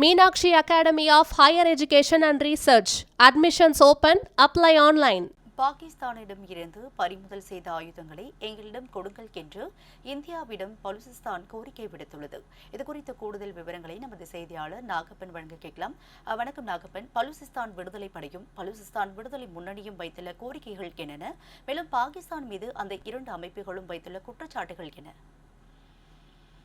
Meenakshi academy of higher education and research. Admissions open apply online பாகிஸ்தானிடம் இருந்து பறிமுதல் செய்த ஆயுதங்களை எங்களிடம் கொடுங்கள் என்று இந்தியாவிடம் பலுசிஸ்தான் கோரிக்கை விடுத்துள்ளது. இது குறித்த கூடுதல் விவரங்களை நமது செய்தியாளர் நாகப்பன் வழங்க கேட்கலாம். வணக்கம் நாகப்பன். பலுசிஸ்தான் விடுதலை படையும் பலுசிஸ்தான் விடுதலை முன்னணியும் வைத்துள்ள கோரிக்கைகள் என்னென்ன? மேலும் பாகிஸ்தான் மீது அந்த இரண்டு அமைப்புகளும் வைத்துள்ள குற்றச்சாட்டுகள் என்ன?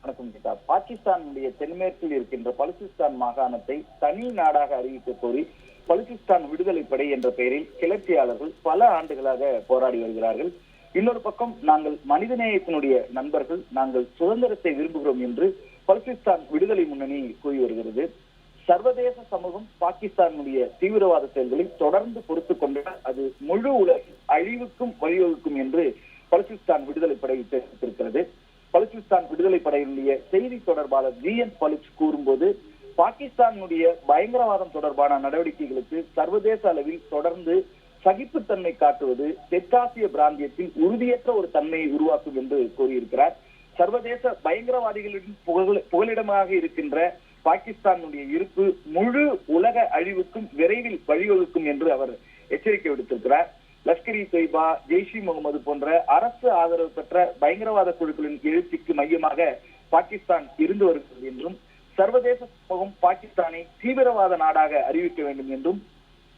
வணக்கம் கீதா பாகிஸ்தானுடைய தென்மேற்கில் இருக்கின்ற பலுசிஸ்தான் மாகாணத்தை தனி நாடாக அறிவிக்க கோரி பலுசிஸ்தான் விடுதலை படை என்ற பெயரில் கிளர்ச்சியாளர்கள் பல ஆண்டுகளாக போராடி வருகிறார்கள். இன்னொரு பக்கம் நாங்கள் மனிதநேயத்தினுடைய நண்பர்கள் நாங்கள் சுதந்திரத்தை விரும்புகிறோம் என்று பலுசிஸ்தான் விடுதலை முன்னணி கூறி வருகிறது. சர்வதேச சமூகம் பாகிஸ்தானுடைய தீவிரவாத செயல்களை தொடர்ந்து பொறுத்துக் கொண்டால் அது முழு உலகின் அழிவுக்கும் வழிவகுக்கும் என்று பலுசிஸ்தான் விடுதலை படை தெரிவித்திருக்கிறது. பலுச்சிஸ்தான் விடுதலை படையினுடைய செய்தி தொடர்பாளர் ஜி என் பலுச் கூறும்போது பாகிஸ்தானுடைய பயங்கரவாதம் தொடர்பான நடவடிக்கைகளுக்கு சர்வதேச அளவில் தொடர்ந்து சகிப்புத்தன்மை காட்டுவது தெற்காசிய பிராந்தியத்தில் உறுதியற்ற ஒரு தன்மையை உருவாக்கும் என்று கூறியிருக்கிறார். சர்வதேச பயங்கரவாதிகளின் புகலிடமாக இருக்கின்ற பாகிஸ்தானுடைய இருப்பு முழு உலக அழிவுக்கும் விரைவில் வழிவகுக்கும் என்று அவர் எச்சரிக்கை விடுத்திருக்கிறார். லஷ்கர் இ தொய்பா ஜெய்ஷ் இ முகமது போன்ற அரசு ஆதரவு பெற்ற பயங்கரவாத குழுக்களின் எழுச்சிக்கு மையமாக பாகிஸ்தான் இருந்து வருகிறது என்றும் சர்வதேச சமூகம் பாகிஸ்தானை தீவிரவாத நாடாக அறிவிக்க வேண்டும் என்றும்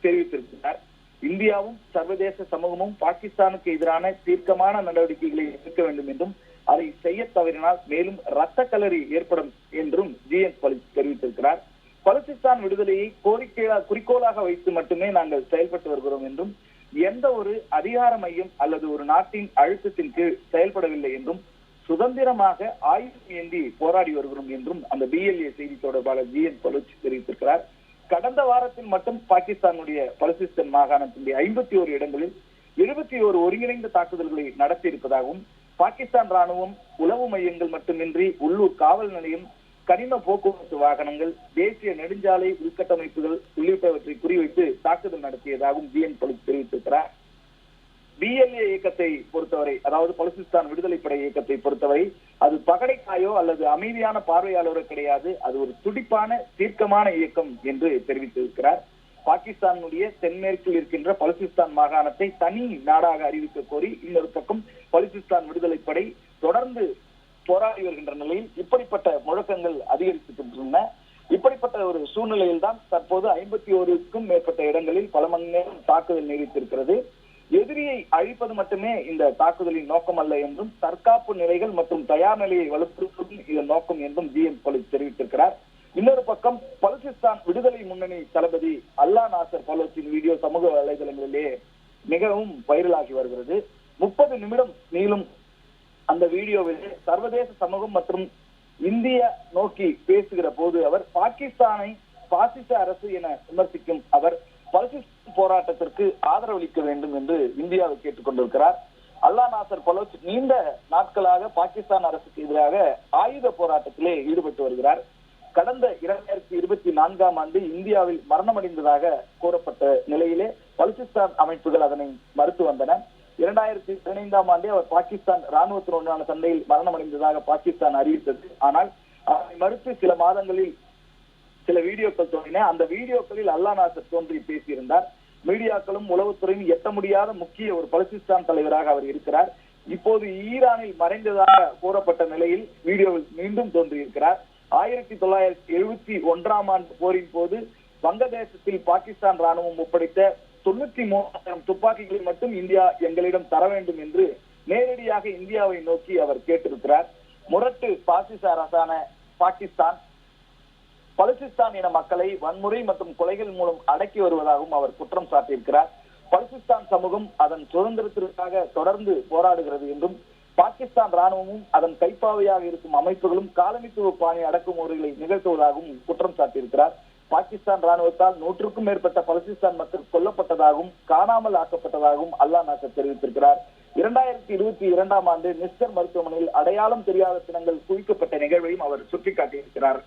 தெரிவித்திருக்கிறார். இந்தியாவும் சர்வதேச சமூகமும் பாகிஸ்தானுக்கு எதிரான தீர்க்கமான நடவடிக்கைகளை எடுக்க வேண்டும் என்றும் அதை செய்ய தவறினால் மேலும் ரத்த கலரி ஏற்படும் என்றும் ஜி. என். பலி தெரிவித்திருக்கிறார். பலுசிஸ்தான் விடுதலையை கோரிக்கையாக குறிக்கோளாக வைத்து மட்டுமே நாங்கள் செயல்பட்டு வருகிறோம் என்றும் எந்த ஒரு அதிகார மையம் அல்லது ஒரு நாட்டின் அழுத்தத்தின் கீழ் செயல்படவில்லை என்றும் சுதந்திரமாக ஆயுதம் ஏந்தி போராடி வருகிறோம் என்றும் அந்த பிஎல்ஏ செய்தி தொடர்பாளர் ஜி என் பலுச் தெரிவித்திருக்கிறார். கடந்த வாரத்தில் மட்டும் பாகிஸ்தானுடைய பலுசிஸ்தான் மாகாணத்தினுடைய ஐம்பத்தி ஓரு இடங்களில் எழுபத்தி ஓரு ஒருங்கிணைந்த தாக்குதல்களை நடத்தி இருப்பதாகவும் பாகிஸ்தான் ராணுவம் உளவு மையங்கள் மட்டுமின்றி உள்ளூர் காவல் நிலையம் கனிம போக்குவரத்து வாகனங்கள் தேசிய நெடுஞ்சாலை உள்கட்டமைப்புகள் உள்ளிட்டவற்றை குறிவைத்து தாக்குதல் நடத்தியதாகவும் ஜி என் பலுச் இருக்கிறார் பிஎல்ஏ இயக்கத்தை பொறுத்தவரை அதாவது பலுசிஸ்தான் விடுதலை படை இயக்கத்தை பொறுத்தவரை அது பகடைக்காயோ அல்லது அமைதியான பார்வையாளரோ கிடையாது. அது ஒரு துடிப்பான தீர்க்கமான இயக்கம் என்று தெரிவித்திருக்கிறார். பாகிஸ்தானுடைய தென்மேற்கில் இருக்கின்ற பலுசிஸ்தான் மாகாணத்தை தனி நாடாக அறிவிக்க கோரி இன்னொரு பக்கம் பலுசிஸ்தான் விடுதலை படை தொடர்ந்து போராடி வருகின்ற நிலையில் இப்படிப்பட்ட முழக்கங்கள் அதிகரித்துக்கின்றன இப்படிப்பட்ட ஒரு சூழ்நிலையில் தான் தற்போது ஐம்பத்தி ஓருக்கும் மேற்பட்ட இடங்களில் பல மணி நேரம் தாக்குதல் நீடித்திருக்கிறது. எதிரியை அழிப்பது மட்டுமே இந்த தாக்குதலின் நோக்கம் அல்ல என்றும் தற்காப்பு நிலைகள் மற்றும் தயார் நிலையை வலுப்படுத்துவதும் இதன் நோக்கம் என்றும் ஜி எம் பலுச் தெரிவித்திருக்கிறார். இன்னொரு பக்கம் பலுசிஸ்தான் விடுதலை முன்னணி தளபதி அல்லா நாசர் பலோச்சின் வீடியோ சமூக வலைதளங்களிலே மிகவும் வைரலாகி வருகிறது. முப்பது நிமிடம் நீளும் அந்த வீடியோவில் சர்வதேச சமூகம் மற்றும் இந்திய நோக்கி பேசுகிற போது அவர் பாகிஸ்தானை பாசிச அரசு என விமர்சிக்கும் அவர் பல்கிஸ்தான் போராட்டத்திற்கு ஆதரவளிக்க வேண்டும் என்று இந்தியாவை கேட்டுக் கொண்டிருக்கிறார் அல்லா நாசர் பலோச் நீண்ட நாட்களாக பாகிஸ்தான் அரசுக்கு எதிராக ஆயுத போராட்டத்திலே ஈடுபட்டு வருகிறார். கடந்த இரண்டாயிரத்தி இருபத்தி நான்காம் ஆண்டு இந்தியாவில் மரணமடைந்ததாக கூறப்பட்ட நிலையிலே பலுசிஸ்தான் அமைப்புகள் அதனை மறுத்து வந்தன. இரண்டாயிரத்தி பதினைந்தாம் ஆண்டே அவர் பாகிஸ்தான் ராணுவத்தினுடனான சண்டையில் மரணமடைந்ததாக பாகிஸ்தான் அறிவித்தது. ஆனால் அதை மறுத்து சில மாதங்களில் சில வீடியோக்கள் தோன்றின. அந்த வீடியோக்களில் அல்லா நாசர் தோன்றி பேசியிருந்தார். மீடியாக்களும் உளவுத்துறையும் எட்ட முடியாத முக்கிய ஒரு பலுசிஸ்தான் தலைவராக அவர் இருக்கிறார். இப்போது ஈரானில் மறைந்ததாக கூறப்பட்ட நிலையில் வீடியோவில் மீண்டும் தோன்றியிருக்கிறார். ஆயிரத்தி தொள்ளாயிரத்தி எழுபத்தி ஒன்றாம் ஆண்டு போரின் போது வங்கதேசத்தில் பாகிஸ்தான் ராணுவம் ஒப்படைத்த தொண்ணூத்தி மூணாயிரம் துப்பாக்கிகளை மட்டும் இந்தியா எங்களிடம் தர வேண்டும் என்று நேரடியாக இந்தியாவை நோக்கி அவர் கேட்டிருக்கிறார். முரட்டு பாசிச அரசான பாகிஸ்தான் பலுசிஸ்தான் இன மக்களை வன்முறை மற்றும் கொலைகள் மூலம் அடக்கி வருவதாகவும் அவர் குற்றம் சாட்டியிருக்கிறார். பலுசிஸ்தான் சமூகம் அதன் சுதந்திரத்திற்காக தொடர்ந்து போராடுகிறது என்றும் பாகிஸ்தான் ராணுவமும் அதன் கைப்பாவையாக இருக்கும் அமைப்புகளும் காலனித்துவ பாணி அடக்குமுறைகளை நிகழ்த்துவதாகவும் குற்றம் சாட்டியிருக்கிறார். பாகிஸ்தான் ராணுவத்தால் நூற்றுக்கும் மேற்பட்ட பலசிஸ்தான் மக்கள் கொல்லப்பட்டதாகவும் காணாமல் ஆக்கப்பட்டதாகவும் அல்லா நாசர் தெரிவித்திருக்கிறார். இரண்டாயிரத்தி இருபத்தி இரண்டாம் ஆண்டு நிஸ்டர் மருத்துவமனையில் அடையாளம் தெரியாத பிணங்கள் குவிக்கப்பட்ட நிகழ்வையும் அவர் சுட்டிக்காட்டியிருக்கிறார்.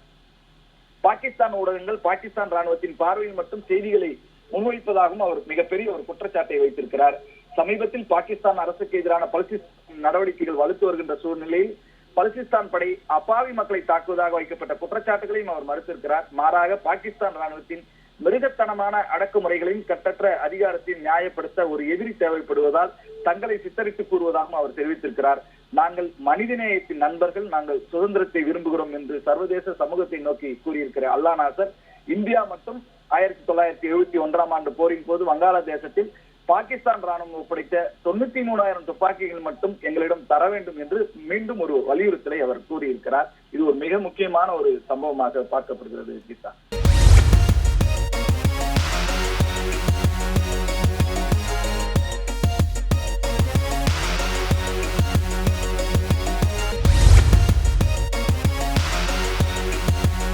பாகிஸ்தான் ஊடகங்கள் பாகிஸ்தான் ராணுவத்தின் பார்வையில் மட்டும் செய்திகளை முன்வைப்பதாகவும் அவர் மிகப்பெரிய ஒரு குற்றச்சாட்டை வைத்திருக்கிறார். சமீபத்தில் பாகிஸ்தான் அரசுக்கு எதிரான பலசிஸ்தான் நடவடிக்கைகள் வலுத்து வருகின்ற சூழ்நிலையில் பலுசிஸ்தான் படை அப்பாவி மக்களை தாக்குவதாக வைக்கப்பட்ட குற்றச்சாட்டுகளையும் அவர் மறுத்திருக்கிறார். மாறாக பாகிஸ்தான் ராணுவத்தின் மிருகத்தனமான அடக்குமுறைகளையும் கட்டற்ற அதிகாரத்தை நியாயப்படுத்த ஒரு எதிரி தேவைப்படுவதால் தங்களை சித்தரித்து கூறுவதாகவும் அவர் தெரிவித்திருக்கிறார். நாங்கள் மனிதநேயத்தின் நண்பர்கள் நாங்கள் சுதந்திரத்தை விரும்புகிறோம் என்று சர்வதேச சமூகத்தை நோக்கி கூறியிருக்கிற அல்லா நாசர் இந்தியா மட்டும் ஆயிரத்தி தொள்ளாயிரத்தி எழுபத்தி ஒன்றாம் ஆண்டு போரின் போது வங்காளதேசத்தில் பாகிஸ்தான் ராணுவம் ஒப்படைத்த தொண்ணூத்தி மூணாயிரம் துப்பாக்கிகள் மட்டும் எங்களிடம் தர வேண்டும் என்று மீண்டும் ஒரு வலியுறுத்தலை அவர் கூறியிருக்கிறார். இது ஒரு மிக முக்கியமான ஒரு சம்பவமாக பார்க்கப்படுகிறது கீதா.